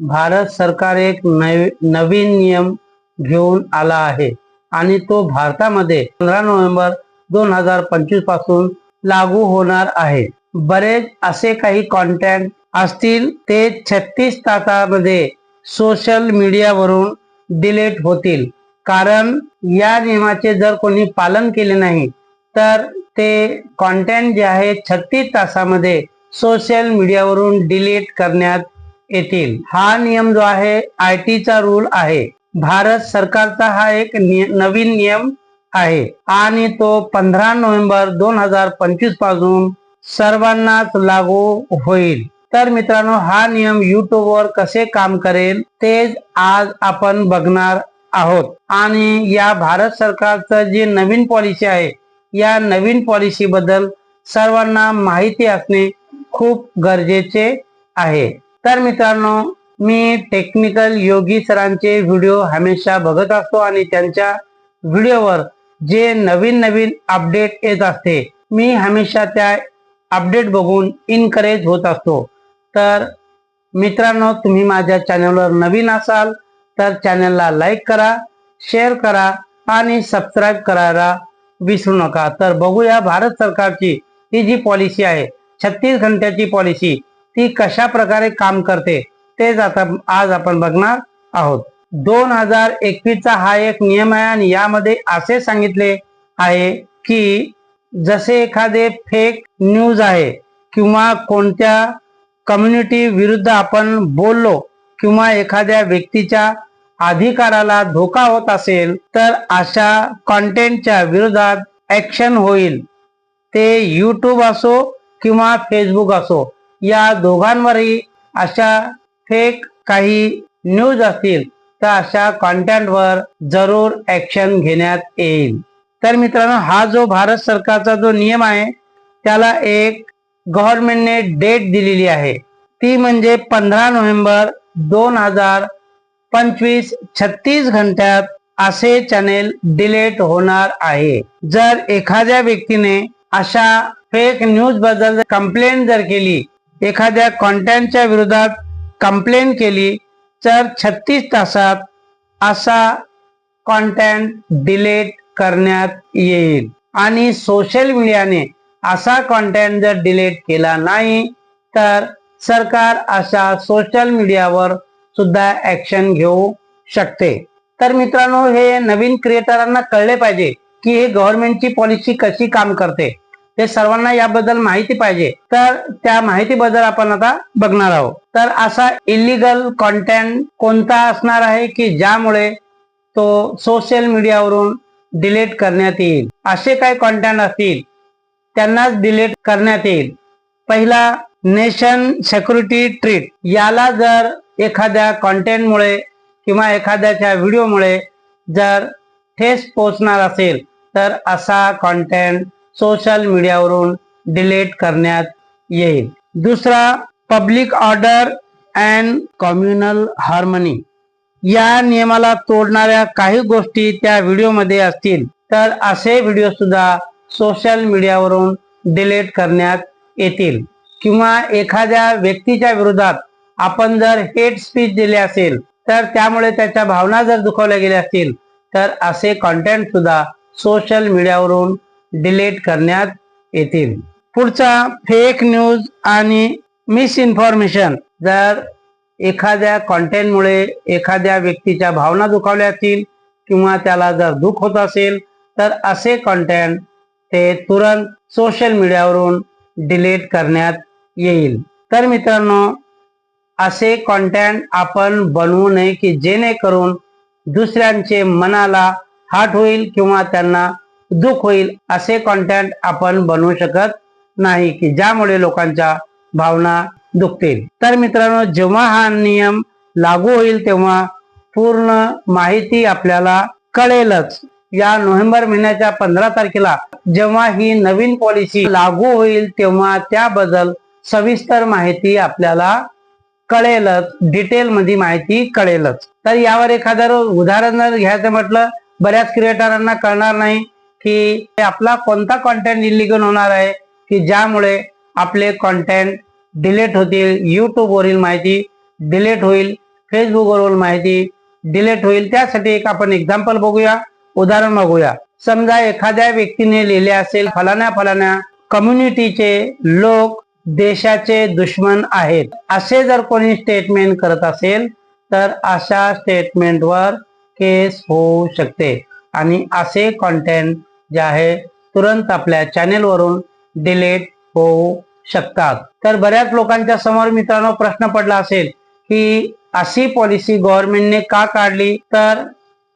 भारत सरकार एक नवीन नियम घेऊन आला आहे. आणि तो भारतामध्ये पंधरा नोव्हेंबर दोन हजार पंचवीसपासून लागू होणार आहे. बरेच असे काही कॉन्टॅक्ट असतील ते छत्तीस तासामध्ये सोशल मीडियावरून डिलीट होतील. कारण या नियमाचे जर कोणी पालन केले नाही तर ते कॉन्टेंट जे आहे छत्तीस तासामध्ये सोशल मीडियावरून डिलीट करण्यात येतील. हा नियम जो आहे आय टीचा रूल आहे. भारत सरकारचा हा एक नि- नवीन नियम आहे. आणि तो पंधरा नोव्हेंबर दोन हजार पंचवीसपासून सर्वांनाच लागू होईल. तर मित्रांनो हा नियम युट्यूब वर कसे काम करेल तेच आज आपण बघणार आहोत. आणि या भारत सरकारचं जी नवीन पॉलिसी आहे या नवीन पॉलिसी बद्दल सर्वांना माहिती असणे खूप गरजेचे आहे. तर मित्रांनो मी टेक्निकल योगी सरांचे व्हिडिओ हमेशा बघत असतो आणि त्यांच्या व्हिडिओवर जे नवीन नवीन अपडेट येत असते मी हमेशा त्या अपडेट बघून इनकरेज होत असतो. तर मित्रांनो तुम्ही माझ्या चॅनलवर नवीन असाल तर चॅनलला लाईक करा शेअर करा आणि सबस्क्राईब करायला विसरू नका. तर बघूया भारत सरकारची ही जी पॉलिसी आहे छत्तीस घंट्याची पॉलिसी ती कशा प्रकारे काम करते तेच आता आज आपण बघणार आहोत. दोन हजार एकवीसचा हा एक नियम आहे आणि यामध्ये असे सांगितले आहे की जसे एखादे फेक न्यूज आहे किंवा कोणत्या कम्युनिटी विरुद्ध आपण बोललो किंवा एखाद्या व्यक्तीच्या अधिकाराला धोका होत असेल तर अशा कॉन्टेंटच्या विरोधात ऍक्शन होईल. ते यूट्यूब असो किंवा फेसबुक असो. या दोघांवरही अशा फेक काही न्यूज असतील तर अशा कॉन्टेंटवर जरूर ऍक्शन घेण्यात येईल. तर मित्रांनो हा जो भारत सरकारचा जो नियम आहे त्याला एक गव्हर्नमेंटने डेट दिलेली आहे. ती म्हणजे पंधरा नोव्हेंबर दोन हजार पंचवीस छत्तीस घंट्यात असे चॅनेल डिलीट होणार आहे. जर एखाद्या व्यक्तीने अशा फेक न्यूजबद्दल कंप्लेंट जर केली एखाद्या कॉन्टॅनच्या विरोधात कंप्लेन केली तर छत्तीस तासात असा कॉन्टॅन्ट डिलीट करण्यात येईल. आणि सोशल मीडियाने असा कॉन्टेंट जर डिलीट केला नाही तर सरकार अशा सोशल मीडियावर सुद्धा ऍक्शन घेऊ शकते. तर मित्रांनो हे नवीन क्रिएटरांना कळले पाहिजे की हे गव्हर्नमेंटची पॉलिसी कशी काम करते. हे सर्वांना याबद्दल माहिती पाहिजे. तर त्या माहितीबद्दल आपण आता बघणार आहोत. तर असा इलिगल कॉन्टेंट कोणता असणार आहे की ज्यामुळे तो सोशल मीडियावरून डिलीट करण्यात येईल? असे काही कॉन्टेंट असतील? त्यांनाच डिलीट करण्यात येईल. पहिला नेशन सेक्युरिटी ट्रीट याला जर एखाद्या कॉन्टेंटमुळे किंवा एखाद्याच्या व्हिडिओमुळे जर ठेस पोचणार असेल तर असा कॉन्टेंट सोशल मीडियावरून डिलीट करण्यात येईल. दुसरा public order and communal harmony. या नियमाला तोडणाऱ्या काही गोष्टी त्या व्हिडिओमध्ये असतील तर असे व्हिडिओ सुद्धा सोशल मीडियावरून डिलीट करण्यात येतील. किंवा एखाद्या व्यक्तीच्या विरोधात आपण जर हेट स्पीच दिले असेल तर त्यामुळे त्याच्या भावना जर दुखावल्या गेल्या असतील तर असे कॉन्टेंट सुद्धा सोशल मीडियावरून डिलीट करण्यात येतील. पुढचा फेक न्यूज आणि मिस इन्फॉर्मेशन जर एखाद्या कॉन्टेंटमुळे एखाद्या व्यक्तीच्या भावना दुखावल्या असतील किंवा त्याला जर दुःख होत असेल तर असे कॉन्टेंट ते तुरंत सोशल मीडियावरून डिलीट करण्यात येईल. तर मित्रांनो असे कॉन्टेंट आपण बनवू नये की जेणेकरून दुसऱ्यांचे मनाला हाट होईल किंवा त्यांना दुःख होईल असे कॉन्टेंट आपण बनवू शकत नाही की ज्यामुळे लोकांच्या भावना दुखतील. तर मित्रांनो जेव्हा हा नियम लागू होईल तेव्हा पूर्ण माहिती आपल्याला कळेलच. या नोव्हेंबर महिन्याच्या पंधरा तारखेला जेव्हा ही नवीन पॉलिसी लागू होईल तेव्हा त्याबद्दल सविस्तर माहिती आपल्याला कळेलच. डिटेल मध्ये माहिती कळेलच. तर यावर एखादं उदाहरण जर घ्यायचं म्हटलं बऱ्याच क्रिएटरांना कळणार नाही. की आपला कोणता कॉन्टेंट इलिगल होणार आहे की ज्यामुळे आपले कॉन्टेंट डिलीट होतील यूट्यूबवरील माहिती डिलीट होईल फेसबुकवरील माहिती डिलीट होईल त्यासाठी एक आपण एक्झाम्पल बघूया उदाहरण बघूया. समजा एखाद्या व्यक्तीने लिहिले असेल फलाण्या फलाण्या कम्युनिटीचे लोक देशाचे दुश्मन आहेत. असे जर कोणी स्टेटमेंट करत असेल तर अशा स्टेटमेंटवर केस होऊ शकते. आणि असे कॉन्टेंट जे आहे तुरंत आपल्या चॅनेल वरून डिलीट होऊ शकतात. तर बऱ्याच लोकांच्या समोर मित्रांनो प्रश्न पडला असेल की अशी पॉलिसी गव्हर्नमेंटने का काढली? तर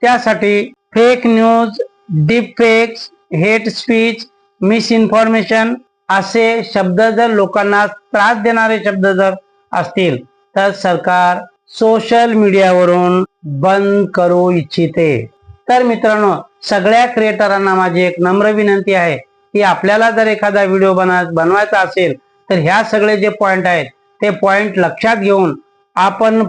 त्यासाठी fake news deep fakes hate speech misinformation असे शब्द जर लोकांना त्रास देणारे शब्द जर असतील तर सरकार सोशल मीडियावरून बंद करू इच्छिते. तर मित्रांनो सगळ्या क्रिएटरांना माझी एक नम्र विनंती आहे की आपल्याला जर एखादा व्हिडिओ बना बनवायचा असेल तर ह्या सगळे जे पॉइंट आहेत ते पॉइंट लक्षात घेऊन आपण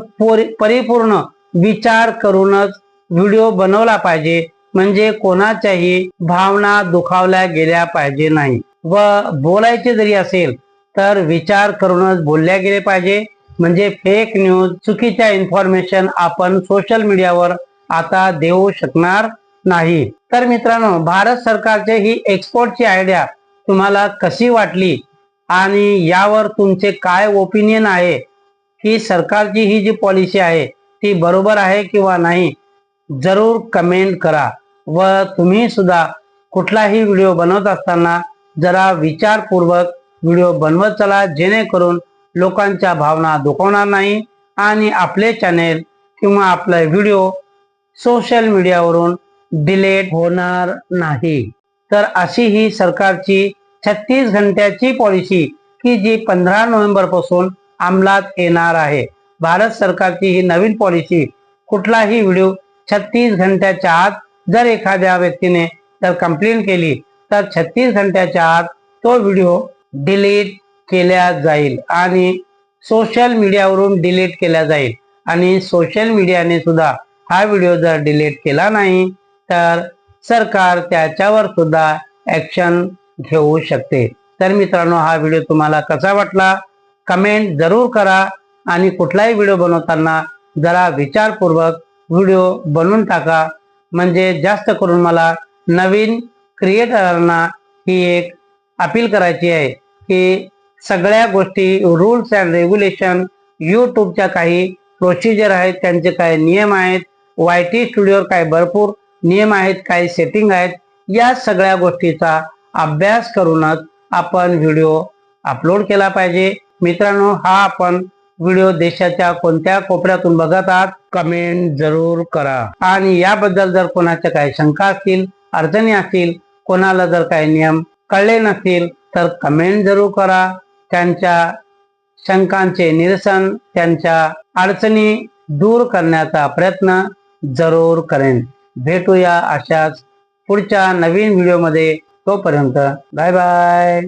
परिपूर्ण विचार करूनच व्हिडिओ बनवला पाहिजे. म्हणजे कोणाच्याही भावना दुखावल्या गेल्या पाहिजे नाही. व बोलायचे जरी असेल तर विचार करूनच बोलल्या गेले पाहिजे. म्हणजे फेक न्यूज चुकीच्या इन्फॉर्मेशन आपण सोशल मीडियावर आता देऊ शकणार नाही. तर मित्रांनो भारत सरकारचे ही एक्सपोर्टची आयडिया तुम्हाला कशी वाटली? आणि यावर तुमचे काय ओपिनियन आहे? की सरकारची ही जी पॉलिसी आहे ती बरोबर आहे किंवा नाही? जरूर कमेंट करा. व तुम्ही सुद्धा कुठलाही व्हिडिओ बनवत असताना जरा विचारपूर्वक व्हिडिओ बनवत चला जेणेकरून लोकांच्या भावना दुखवणार नाही आणि आपले चॅनेल किंवा आपला व्हिडिओ सोशल मीडियावरून डिलीट होणार नाही. तर अशी ही सरकारची छत्तीस घंट्याची पॉलिसी की जी पंधरा नोव्हेंबरपासून अंमलात येणार आहे. भारत सरकारची ही नवीन पॉलिसी कुठलाही व्हिडिओ छत्तीस घंट्याच्या आत जर एखाद्या व्यक्तीने जर कंप्लेंट केली तर छत्तीस घंट्याच्या आत तो व्हिडिओ डिलीट केल्या जाईल आणि सोशल मीडियावरून डिलीट केला जाईल. आणि सोशल मीडियाने सुद्धा हा व्हिडिओ जर डिलीट केला नाही तर सरकार त्याच्यावर सुद्धा ऍक्शन घेऊ शकते. तर मित्रांनो हा व्हिडिओ तुम्हाला कसा वाटला? कमेंट जरूर करा आणि कुठलाही व्हिडिओ बनवताना जरा विचारपूर्वक व्हिडिओ बनवून टाका. म्हणजे जास्त करून मला नवीन क्रिएटरांना ही एक अपील करायची आहे की सगळ्या गोष्टी रूल्स अँड रेग्युलेशन यूट्यूबच्या काही प्रोसिजर आहेत त्यांचे काही नियम आहेत वाय टी स्टुडिओवर काही भरपूर नियम आहेत काही सेटिंग आहेत. या सगळ्या गोष्टीचा अभ्यास करूनच आपण व्हिडिओ अपलोड केला पाहिजे. मित्रांनो हा आपण व्हिडिओ देशाच्या कोणत्या कोपऱ्यातून बघत आहात? कमेंट जरूर करा. आणि याबद्दल जर कोणाच्या काही शंका असतील अडचणी असतील कोणाला जर काही नियम कळले नसतील तर कमेंट जरूर करा. त्यांच्या शंकांचे निरसन त्यांच्या अडचणी दूर करण्याचा प्रयत्न जरूर करेन. भेटूया अशाच पुढच्या नवीन व्हिडिओमध्ये तोपर्यंत बाय बाय